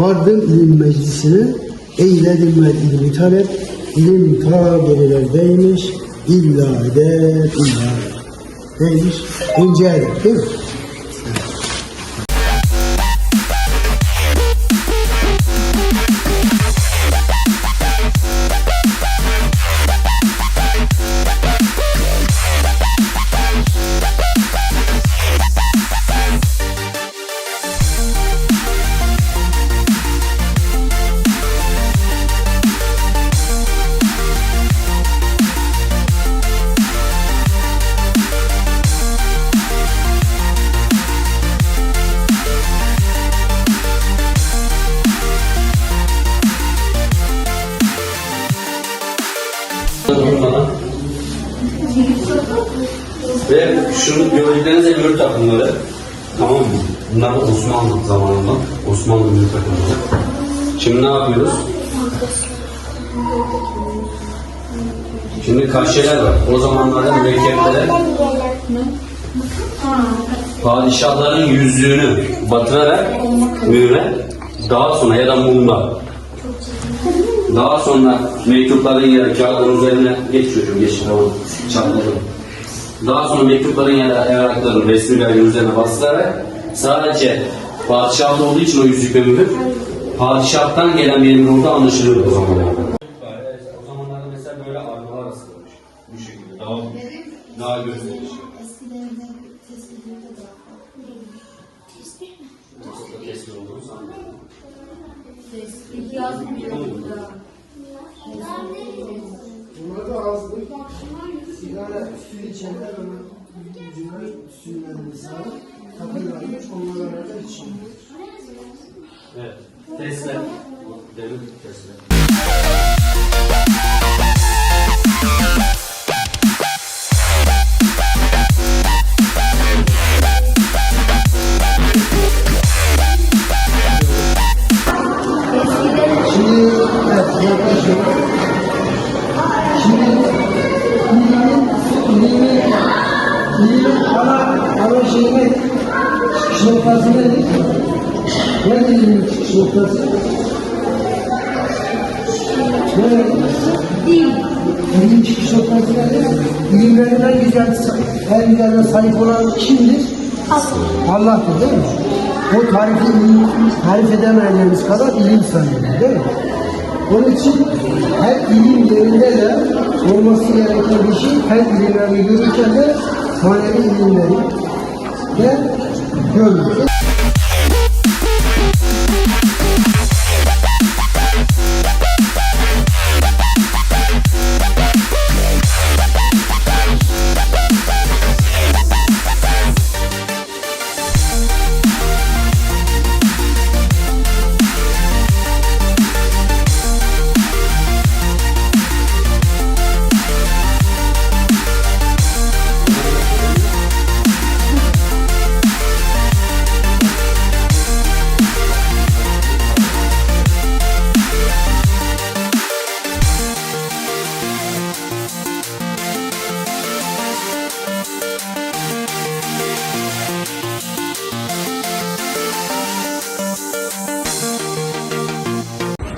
Vardım ilim meclisine, eyledim ben ilmi talep, ilim ta gerilerdeymiş, illa eder, illa. Neymiş? İnce eder, değil mi? Ve şunu gördükleriniz öbür takımları. Tamam mı? Bunlar da Osmanlı zamanında. Osmanlı öbür takımları. Şimdi ne yapıyoruz? Şimdi kaşeler var. O zamanlarda mürekkeplere padişahların yüzüğünü batırarak mühüre daha sonra ya da mumla daha sonra mektupların yeri kağıdın üzerine geç çocuğum geç tamam çatladım. Daha sonra mektupların ya da evrakların resmi belgenin üzerine basılarak sadece padişahlı olduğu için o yüzük ve mühür padişahtan gelen bir emir olduğu anlaşılıyor o zamanlarda. O zamanlarda mesela böyle armalar asılmış. Bu şekilde daha daha gösterişli. Keskin olduğunu sanmıyorum. Tespit yazmıyor burada. Bunlar da ağızlı. Sigara üstü içenler ama yüzüne sürmeden sağlık. Takıyorlarmış, onlarla beraber içiyor. Evet. Tesla. Devlet Tesla. Noktası? Ne? İlimin çıkış noktası nedir? İlimlerin en güzel, en güzel sahip olan kimdir? Allah'tır değil mi? O tarifi tarif edemeyeceğimiz kadar ilim sahibi değil mi? Onun için her ilim yerinde de olması gereken bir şey, her ilimlerini görürken de manevi ilimleri de görürüz.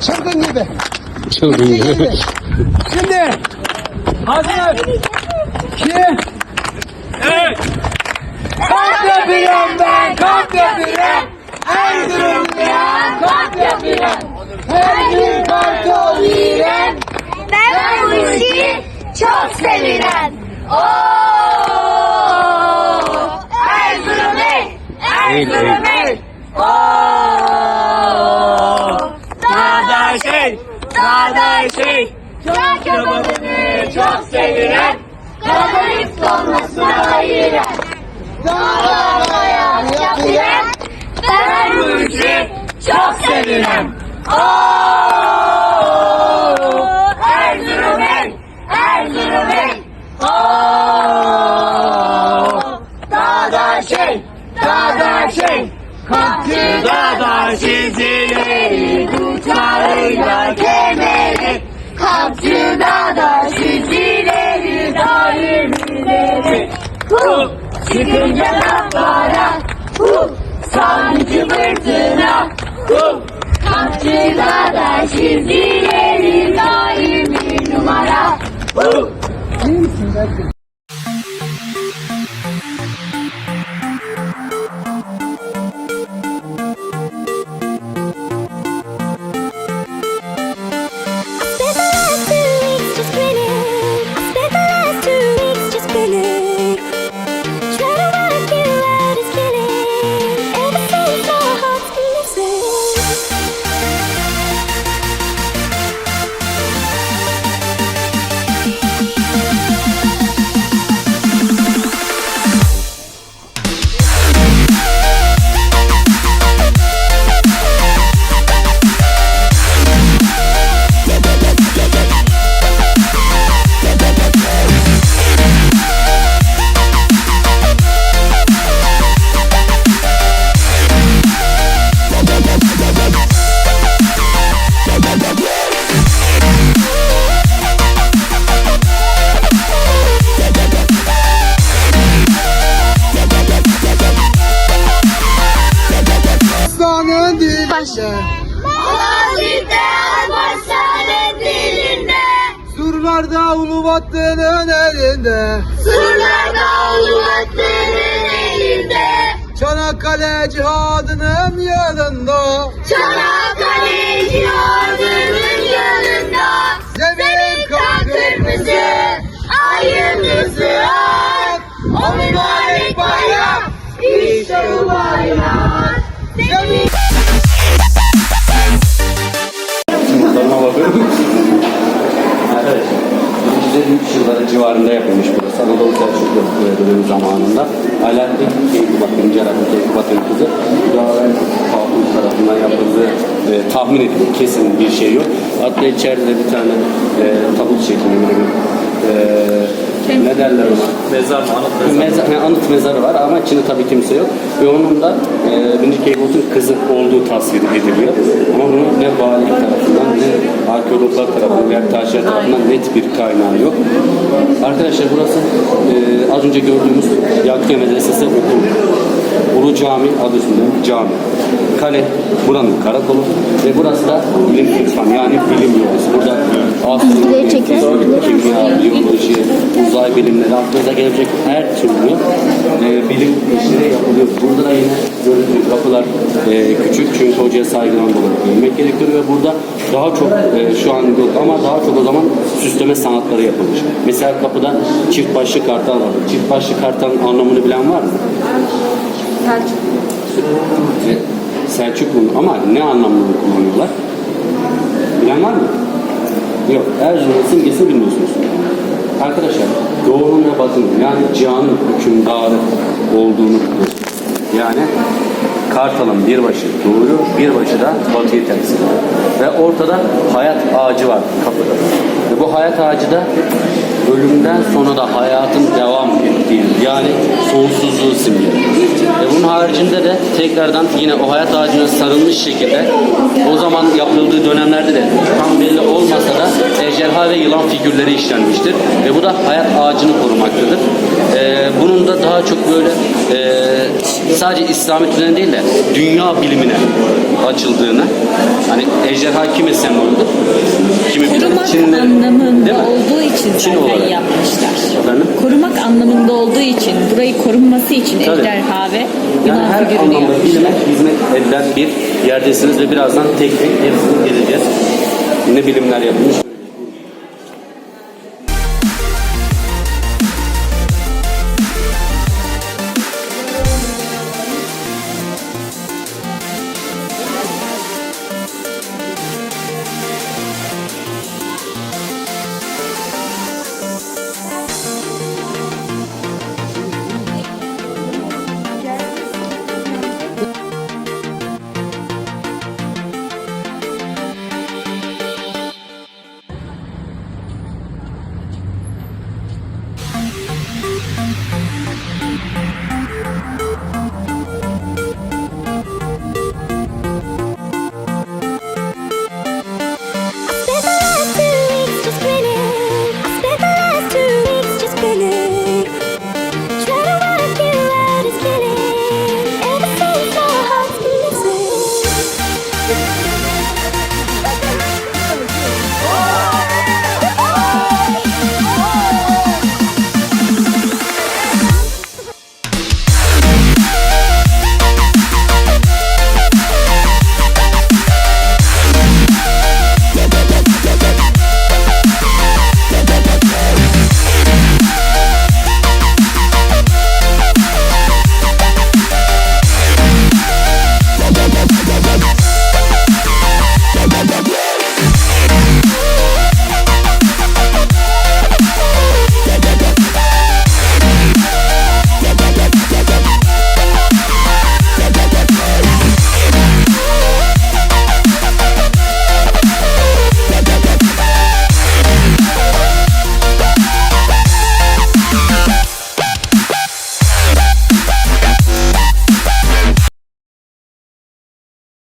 Çılgın gibi. Çılgın gibi. Şimdi hazır. İki. Evet. Kamp yapıyorum ben, kamp yapıyorum. Erzurum'da kamp yapıyorum. Her gün kartol yiyen. Ben bu işi çok sevilen. Oo! Erzurum ey! Erzurum ey! Şey. Çok yabanını çok sevilen. Kabarık dolmasına ayıran. Dağlara yapılan. Ben bu çok sevilen. Oo! Hu, çıkınca laflara, hu, sancı fırtına, hu, Sevdada çizgilerin daim bir numara. I Ulubatlı'nın elinde, Surlarda Ulubatlı'nın elinde. Çanakkale cihadının yanında, Çanakkale cihazının yanında. Zemin kan kırmızı Ay yıldızı ak O mübarek bayrak İşte bu bayrak Senin yılları civarında yapılmış burası. Anadolu Selçuklu dönemi zamanında. Alaaddin Keykubat, 1. Alaaddin Keykubat'ın kızı Müdavim Hatun tarafından yapıldığı e, tahmin ediliyor. Kesin bir şey yok. Hatta içeride de bir tane e, tabut şeklinde bir e, ne derler ona? Mezar mı? Anıt mezar. Mezar, yani anıt mezarı var ama içinde tabii kimse yok. Ve onun da e, Birinci Keykubat'ın kızı olduğu tasvir ediliyor. Ama bunun ne valilik tarafından ne arkeologlar tarafından veya tarihçiler tarafından net bir kaynağı yok. Arkadaşlar burası e, az önce gördüğümüz Yakutiye Medresesi okul. Ulu Cami adı üstünde cami. Kale buranın karakolu ve burası da bilim fırsan yani bilim yuvası. Burada astronomi, kimya, biyoloji, uzay bilimleri aklınıza gelecek her türlü e, bilim işleri yapılıyor. Burada da yine gördüğünüz kapılar e, küçük çünkü hocaya saygıdan dolayı bilmek gerekiyor ve burada daha çok e, şu an yok ama daha çok o zaman süsleme sanatları yapılmış. Mesela kapıda çift başlı kartal var. Çift başlı kartalın anlamını bilen var mı? Selçuk. Selçuklu ama ne anlamda kullanıyorlar? Bilen var mı? Yok. Erzurum'un simgesini bilmiyorsunuz. Arkadaşlar doğunun ve batının yani cihanın hükümdarı olduğunu yani Kartal'ın bir başı doğuyu, bir başı da batıyı temsil ediyor. Ve ortada hayat ağacı var kapıda. Ve bu hayat ağacı da ölümden sonra da hayatın devam ettiği yani sonsuzluğu simgeliyor. Ve bunun haricinde de tekrardan yine o hayat ağacına sarılmış şekilde o zaman yapıldığı dönemlerde de tam belli olmasa da ejderha ve yılan figürleri işlenmiştir. Ve bu da hayat ağacını korumaktadır. Ee, bunun da daha çok böyle e, sadece İslamiyet üzerine değil de dünya bilimine açıldığını hani ejderha kimin sembolüdür? Kimi bilir? Çinli- anlamında değil mi? olduğu için Çin zaten olarak. yapmışlar. Efendim? Korumak anlamında olduğu için, burayı korunması için Tabii. ejderha ve Yani yılan her figürünü anlamda yapmışlar. bilime hizmet edilen bir yerdesiniz ve birazdan tek tek hepsini gezeceğiz. Ne bilimler yapılmış.